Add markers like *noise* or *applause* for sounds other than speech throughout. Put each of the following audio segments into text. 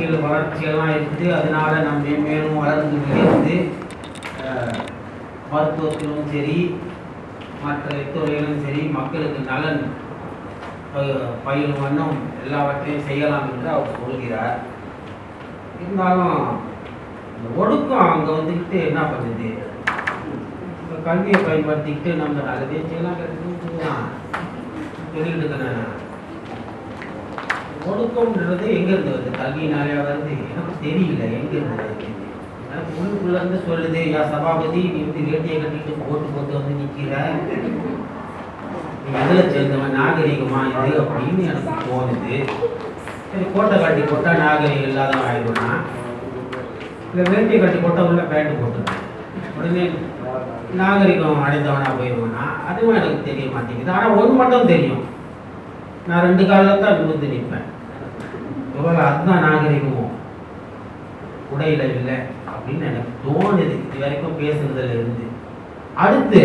வளர்ச்சியெல்லாம் இருக்குது அதனால நம்ம மேன்மேலும் வளர்ந்து உயர்ந்து மருத்துவத்திலும் சரி மற்ற துறையிலும் சரி மக்களுக்கு நலன் பயிலும் வண்ணம் எல்லாவற்றையும் செய்யலாம் என்று அவர் சொல்கிறார். இருந்தாலும் இந்த ஒடுக்கம் அங்கே வந்துக்கிட்டு என்ன பண்ணுது? இந்த கல்வியை பயன்படுத்திக்கிட்டு நம்ம நல்லதே செய்யலாம் கெட்டதையும் செய்யலாம். சொல்லிட்டு ஒடுக்கம்ன்றது எங்கேருந்து வருது வருது? கல்வினாலே வருது? எனக்கு தெரியல எங்கிருந்து வருது? உள்ளுக்குள்ள இருந்து சொல்லுது யா சபாபதி நீ வந்து வேட்டியை கட்டிட்டு போட்டு போட்டு வந்து நிற்கிற நீ எதுல சேர்ந்தவன்? நாகரிகமா இது? அப்படின்னு எனக்கு தோணுது. சரி கோட்டை கட்டி போட்டா நாகரிகம் இல்லாதவன் ஆயிடும்னா இல்லை வேட்டியை கட்டி போட்டால் உள்ள பேண்ட் போட்டுருவேன். உடனே நாகரிகம் அடைந்தவனா போயிடுவானா? அதுவும் எனக்கு தெரிய மாட்டேங்குது. ஆனால் ஒன்று மட்டும் தெரியும். நான் ரெண்டு காலில் தான் விழுந்து நிற்பேன் ஒருவேளை அதுதான் நாகரிகமும் உடையில இல்லை அப்படின்னு எனக்கு தோணுது. இது வரைக்கும் பேசுறதுல இருந்து. அடுத்து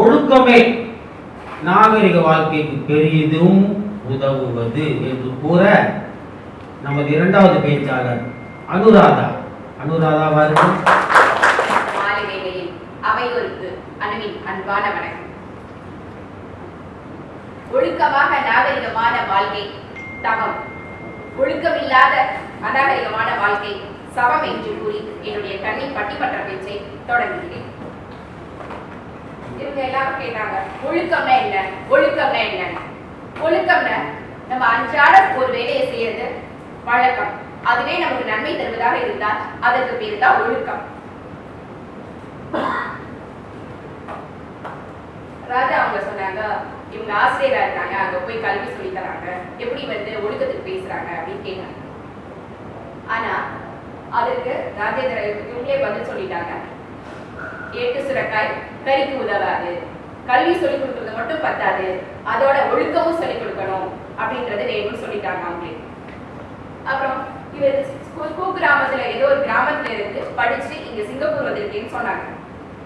ஒழுக்கமே நாகரிக வாழ்க்கைக்கு பெரிதும் உதவுவது என்று கூற நமது இரண்டாவது பேச்சாளர் அனுராதா. அனுராதா வாருங்கள் ஒழுக்கமாக நாகரிகமான வாழ்க்கை தவம். ஒழுக்கமில்லாத அநாகரிகமான வாழ்க்கை சமம் என்று கூறி என்னுடைய கண்ணின் பட்டிமன்ற பேச்சை தொடங்குகிறேன். இவங்க எல்லாரும் கேட்டாங்க ஒழுக்கம்னா என்ன? ஒழுக்கம்னா என்ன? ஒழுக்கம்னா நம்ம அன்றாட ஒரு வேலையை செய்யறது வழக்கம். அதுவே நமக்கு நன்மை தருவதாக இருந்தால் அதற்கு பேர் தான் ஒழுக்கம் ராஜா அவங்க சொன்னாங்க இவங்க ஆசிரியரா இருக்காங்க அங்க போய் கல்வி சொல்லி தராங்க. எப்படி வந்து ஒழுக்கத்துக்கு பேசுறாங்க அப்படின்னு கேட்டாங்க. ஆனா அதற்கு ராஜேந்திர இவங்களே பதில் சொல்லிட்டாங்க. ஏட்டு சுரக்காய் கறிக்கு உதவாது. கல்வி சொல்லிக் கொடுக்கறது மட்டும் பத்தாது. அதோட ஒழுக்கமும் சொல்லிக் கொடுக்கணும் அப்படின்றது வேணும்னு சொல்லிட்டாங்க அவங்களே. அப்புறம் இவர் கு- ஏதோ ஒரு கிராமத்துல இருந்து படிச்சு இங்க சிங்கப்பூர் வந்திருக்கேன்னு சொன்னாங்க.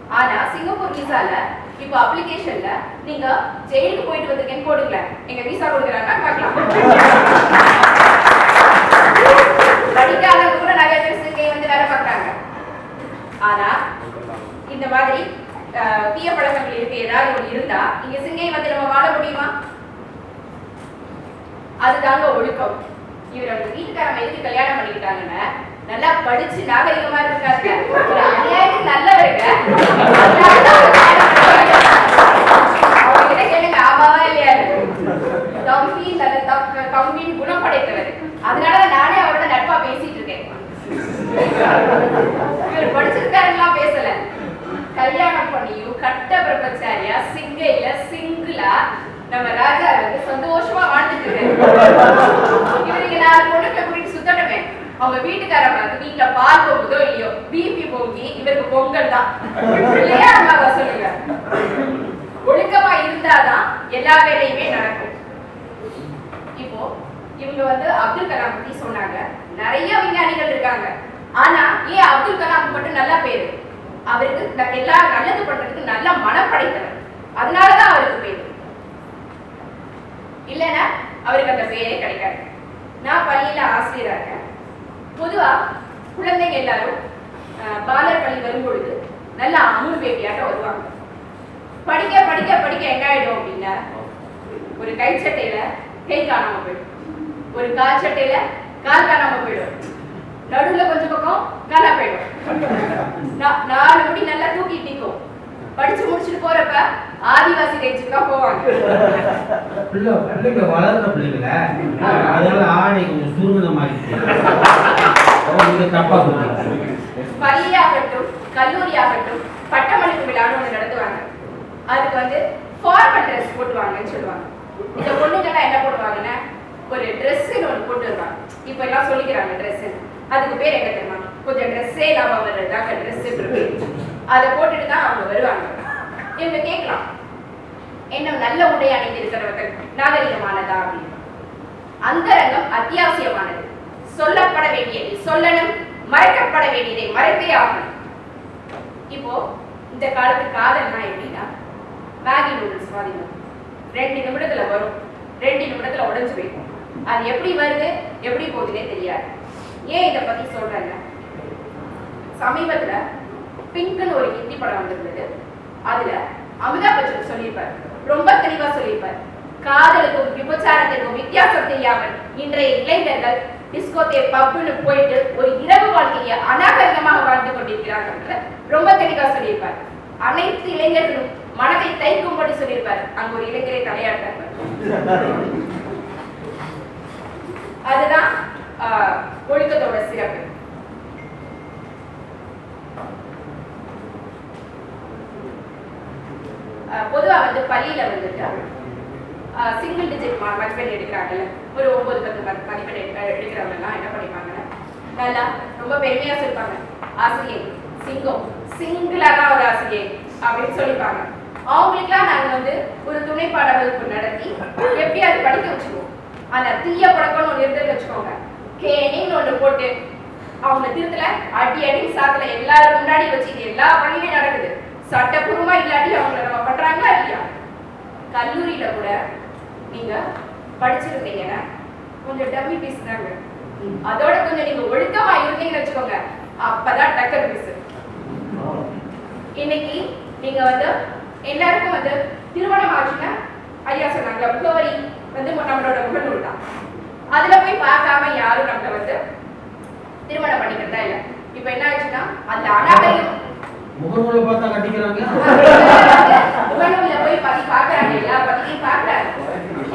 ஆனா சிங்கப்பூர் விசால இப்போ அப்ளிகேஷன்ல நீங்க ஜெயிலுக்கு போயிட்டு வந்திருக்கேன்னு போடுங்கள எங்க விசா கொடுக்குறாங்க பார்க்கலாம். படிக்காதவங்க கூட நிறைய பேர் சிங்கை வந்து வேலை பார்க்கறாங்க. ஆனா இந்த மாதிரி அஹ், தீய பழக்கங்கள் இருக்கு ஏதாவது ஒன்று இருந்தா இங்க சிங்கை வந்து நம்ம வாழ முடியுமா? அதுதாங்க ஒழுக்கம். இவர் அவங்க வீட்டுக்காரங்க எதுக்கு கல்யாணம் பண்ணிக்கிட்டாங்கன்னு நல்லா படிச்சு நாகரிகமா இருக்காங்க. அநியாயத்துக்கு நல்லவருங்க அவங்க கிட்ட கேளுங்க ஆமாவா இல்லையா தம்பி நல்ல தம்- தம்பியின் குணம் படைத்தவர் அதனால நானே அவரோட நட்பா பேசிட்டு இருக்கேன் இவர் படிச்சிருக்காருலாம் பேசல. கல்யாணம் பண்ணியும் கட்ட பிரம்மச்சாரியா சிங்கையில சிங்கிளா நம்ம ராஜா வந்து சந்தோஷமா வாழ்ந்துட்டு இருக்காரு. இவருக்கு நான் பொண்ணுக்கு கூட்டிட்டு சுத்தணுமே. அவங்க வீட்டுக்காரங்க வந்து வீட்டுல பால் பொங்குதோ இல்லையோ பிபி பொங்கி இவருக்கு பொங்கல் தான். இல்லையா அம்மாவா சொல்லுங்க. ஒழுக்கமா இருந்தாதான் எல்லா வேலையுமே நடக்கும். இப்போ இவங்க வந்து அப்துல் கலாம் பத்தி சொன்னாங்க. நிறைய விஞ்ஞானிகள் இருக்காங்க. ஆனா ஏன் அப்துல் கலாம் மட்டும் நல்ல பேரு. அவருக்கு எல்லா நல்லது பண்றதுக்கு நல்ல மனம் படைத்தவர். அதனாலதான் அவருக்கு பேரு. இல்லைன்னா அவருக்கு அந்த பேரே கிடைக்காது. நான் பள்ளியில ஆசிரியராக இருக்கேன். பொதுவா குழந்தைங்க எல்லாரும் பாலர் பள்ளி வரும்பொழுது நல்லா அமுல் பேபியாட்ட வருவாங்க. படிக்க படிக்க படிக்க என்ன ஆயிடும் அப்படின்னா ஒரு கை சட்டையில கை காணாம போயிடும். ஒரு கால் சட்டையில கால் காணாம போயிடும். நடுவுல கொஞ்சம் பக்கம் காலா போயிடும். *laughs* நாலு முடி நல்லா தூக்கி நிற்கும் படிச்சு முடிச்சுட்டு போறப்ப ஆதிவாசி ரேஞ்சுக்கு தான் போவாங்க. பிள்ளை பிள்ளைங்க வளர்ற பிள்ளைங்கள அதனால ஆடை கொஞ்சம். அப்ப நீங்க தப்பா பள்ளியாகட்டும் கல்லூரியாகட்டும் பட்டமளிப்பு விழான்னு ஒண்ணு நடத்துவாங்க. அதுக்கு வந்து ஃபார்மல் ட்ரெஸ் போட்டுவாங்கன்னு சொல்லுவாங்க. இந்த பொண்ணுங்கெல்லாம் என்ன போடுவாங்கன்னா ஒரு ட்ரெஸ்ஸுன்னு ஒன்று போட்டு வருவாங்க. இப்போ எல்லாம் சொல்லிக்கிறாங்க ட்ரெஸ்ஸு அதுக்கு பேர் என்ன தெரியுமா? கொஞ்சம் ட்ரெஸ்ஸே இல்லாமல் வர்றதுதாங்க ட்ரெஸ் அதை போட்டுட்டு தான் அவங்க வருவாங்க. இவங்க கேட்கலாம் என்ன நல்ல உடை அணிந்திருக்கிறவர்கள் நாகரிகமானதா அப்படின்னு. அந்தரங்கம் அத்தியாவசியமானது. சொல்லப்பட வேண்டியது சொல்லணும் மறைக்கப்பட வேண்டியதை மறைத்தே ஆகணும். இப்போ இந்த காலத்து காதல்னா எப்படின்னா மேகி நூடுல்ஸ் மாதிரி ரெண்டு நிமிடத்துல வரும். ரெண்டு நிமிடத்துல உடஞ்சு போயிடும். அது எப்படி வருது எப்படி போகுதுன்னே தெரியாது. ஏன் இதை பத்தி சொல்றேன்னா சமீபத்துல பிங்க்னு ஒரு ஹிந்தி படம் வந்திருந்தது. அதுல அமிதாப் பச்சன் சொல்லியிருப்பார். ரொம்ப தெளிவா சொல்லியிருப்பார். காதலுக்கும் விபச்சாரத்திற்கும் வித்தியாசம் தெரியாமல் இன்றைய இளைஞர்கள் டிஸ்கோத்தே பப்புன்னு போயிட்டு ஒரு இரவு வாழ்க்கையை அநாகரிகமாக வாழ்ந்து கொண்டிருக்கிறார்கள் ரொம்ப தெளிவா சொல்லியிருப்பார். அனைத்து இளைஞர்களும் மனதை தைக்கும்படி சொல்லியிருப்பார். அங்க ஒரு இளைஞரை தலையாட்டார் அதுதான் ஆஹ், ஒழுக்கத்தோட சிறப்பு. பொதுவா வந்து பள்ளியில வந்துட்டு சிங்கிள் டிஜிட் மதிப்பெண் எடுக்கிறாங்கல்ல ஒரு ஒன்பது பத்து மதிப்பெண் எடுக்க எடுக்கிறவங்கலாம் என்ன பண்ணிப்பாங்கன்னா நல்லா ரொம்ப பெருமையா சொல்லிப்பாங்க. ஆசிரியை சிங்கம் சிங்கிளா தான் ஒரு ஆசிரியை அப்படின்னு சொல்லிப்பாங்க. அவங்களுக்குலாம் நாங்க வந்து ஒரு துணை பாட வகுப்பு நடத்தி எப்படி அது படிக்க வச்சுக்குவோம். அந்த தீய பழக்கம்னு ஒன்று இருந்து வச்சுக்கோங்க. கேனின்னு ஒன்று போட்டு அவங்க திருத்தல அடி அடி சாத்துல எல்லாரும் முன்னாடி வச்சு இது எல்லா பணியுமே நடக்குது. சட்டப்பூர்வமா இல்லாட்டி அவங்கள நம்ம பண்றாங்களா இல்லையா? கல்லூரியில கூட நீங்க படிச்சிருந்தீங்கன்னா கொஞ்சம் டம்மி பீஸ் தாங்க. அதோட கொஞ்சம் நீங்க ஒழுக்கமா இருந்தீங்கன்னு வச்சுக்கோங்க. அப்பதான் டக்கர் பீஸ். இன்னைக்கு நீங்க வந்து எல்லாருக்கும் வந்து திருமணம் ஆச்சுன்னா ஐயா சொன்னாங்களா முகவரி வந்து நம்மளோட முகநூல் தான். அதுல போய் பார்க்காம யாரும் நம்மள வந்து திருமணம் பண்ணிக்கிறதா இல்ல. இப்ப என்ன ஆச்சுன்னா அந்த அனாதையும் முகநூலை பார்த்தா கட்டிக்கிறாங்க. முகநூல்ல போய் பத்தி பாக்குறாங்க எல்லா பத்தியும் பாக்குறாங்க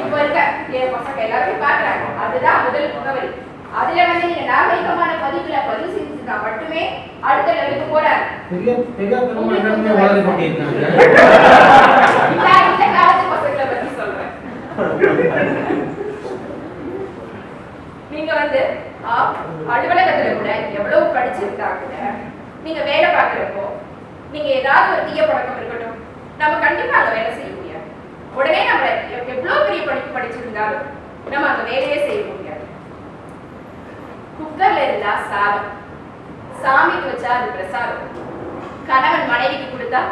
இப்ப இருக்க என் பசங்க எல்லாரும் பாக்குறாங்க அதுதான் முதல் முகவரி. அதுல வந்து நீங்க நாகரிகமான பதிவுல பதிவு செஞ்சுதான் மட்டுமே அடுத்த லெவலுக்கு போறாங்க பெரிய பெரிய பெருமை எல்லாருமே வளர்ந்து கொண்டிருக்காங்க *laughs* நான் இந்த காலத்து பசங்களை பத்தி சொல்றேன் நீங்க வந்து ஆ, அலுவலகத்துல கூட எவ்வளவு படிச்சிருந்தா கூட நீங்க வேலை பார்க்கறப்போ நீங்க ஏதாவது ஒரு தீய பழக்கம் இருக்கட்டும் நம்ம கண்டிப்பா அங்க வேலை செய்ய முடியாது உடனே நம்ம எவ்- எவ்வளவு பெரிய இருந்தாலும் நம்ம அந்த வேலையே செய்ய முடியாது. குக்கர்ல இருந்தா சாதம். சாமிக்கு வச்சா அது பிரசாதம். கணவன் மனைவிக்கு கொடுத்தா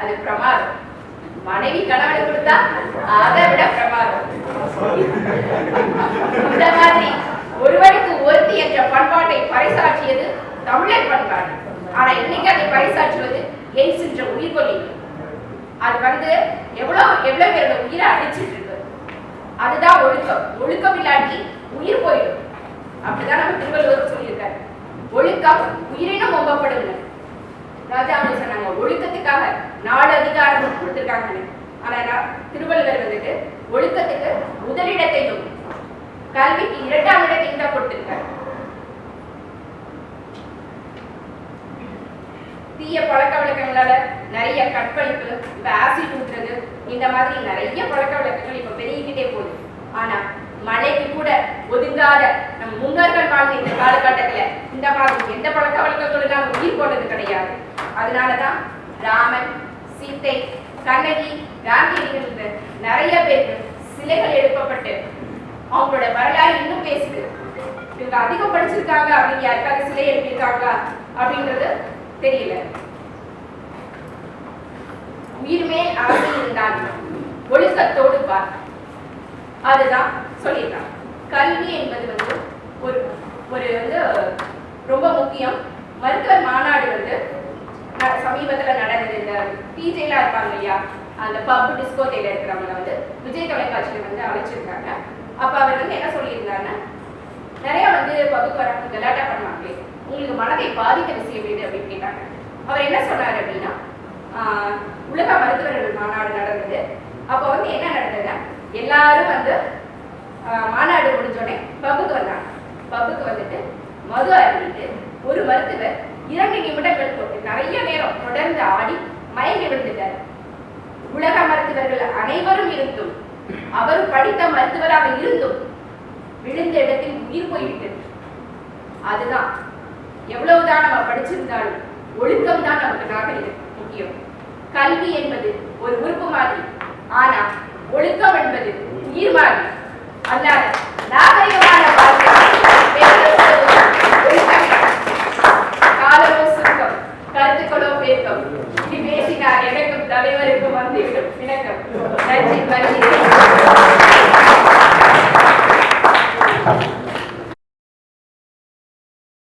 அது பிரமாதம். மனைவி கணவனை கொடுத்தா அதை விட பிரமாதம். இந்த மாதிரி ஒருவனுக்கு ஒருத்தி என்ற பண்பாட்டை பறைசாற்றியது தமிழர் பண்பாடு ஆனா இன்னைக்கு அதை பறைசாற்றுவது எய்ட்ஸ் என்ற உயிர்கொல்லி அது வந்து எவ்வளவு எவ்வளவு பேரோட உயிரை அடிச்சிட்டு இருக்கு அதுதான் ஒழுக்கம் ஒழுக்கம் இல்லாட்டி உயிர் போயிடும் அப்படிதான் நம்ம திருவள்ளுவர் சொல்லியிருக்காரு ஒழுக்கம் உயிரினும் ஒம்பப்படுங்க ராஜா அவங்க சொன்னாங்க நாலு அதிகாரம் கொடுத்துருக்காங்க ஆனா திருவள்ளுவர் வந்துட்டு ஒழுக்கத்துக்கு முதலிடத்தையும் கல்விக்கு இரண்டாம் இடத்தையும் தான் கொடுத்திருக்காரு. தீய பழக்க வழக்கங்களால நிறைய கற்பழிப்பு இப்ப ஆசிட் ஊற்றுறது இந்த மாதிரி நிறைய பழக்க வழக்கங்கள் இப்ப பெருகிக்கிட்டே போகுது. ஆனா மழைக்கு கூட ஒதுங்காத நம் முன்னோர்கள் வாழ்ந்த இந்த காலகட்டத்துல இந்த மாதிரி எந்த பழக்க வழக்கங்களும் உயிர் போனது கிடையாது. அதனாலதான் ராமன் சீத்தை கண்ணகி காந்தியடிகள் நிறைய பேருக்கு சிலைகள் எழுப்பப்பட்டு அவங்களோட வரலாறு இன்னும் பேசுது. இவங்க அதிகம் படிச்சிருக்காங்க அப்படின்னு யாருக்காவது சிலை எழுப்பியிருக்காங்களா அப்படின்றது தெரியல. உயிர்மே அரசு இருந்தான் இருந்தால் ஒழுக்கத்தோடு பார் அதுதான் சொல்லியிருக்காங்க. கல்வி என்பது வந்து ஒரு ஒரு வந்து ரொம்ப முக்கியம். மருத்துவர் மாநாடு வந்து சமீபத்துல நடந்தது இந்த பிஜேலாம் இருப்பாங்க இல்லையா? அந்த பப் டிஸ்கோ தேல இருக்கிறவங்க வந்து விஜய் தொலைக்காட்சியில வந்து அழைச்சிருக்காங்க அப்ப அவர் வந்து என்ன சொல்லியிருந்தாருன்னா நிறைய வந்து பப்புக்கு வராங்க கலாட்டா பண்ணுவாங்க உங்களுக்கு மனதை பாதித்த விஷயம் எது? அப்படின்னு கேட்டாங்க. அவர் என்ன சொன்னார் அப்படின்னா உலக மருத்துவர்கள் மாநாடு நடந்தது. அப்போ வந்து என்ன நடந்ததுன்னா எல்லாரும் வந்து மாநாடு முடிஞ்சோடனே பப்புக்கு வந்தாங்க. பப்புக்கு வந்துட்டு மது அருந்திட்டு ஒரு மருத்துவர் இரண்டு நிமிடங்கள் தொட்டு நிறைய நேரம் தொடர்ந்து ஆடி மயங்கி விழுந்துட்டார். உலக மருத்துவர்கள் அனைவரும் இருந்தும் அவர் படித்த மருத்துவராக இருந்தும் விழுந்த இடத்தில் உயிர் போய்விட்டது. அதுதான் எவ்வளவுதான் நம்ம படிச்சிருந்தாலும் ஒழுக்கம் தான் நமக்கு நாகரிகம் முக்கியம். கல்வி என்பது ஒரு உறுப்பு மாதிரி ஆனா ஒழுக்கம் என்பது உயிர் மாதிரி. அல்லாத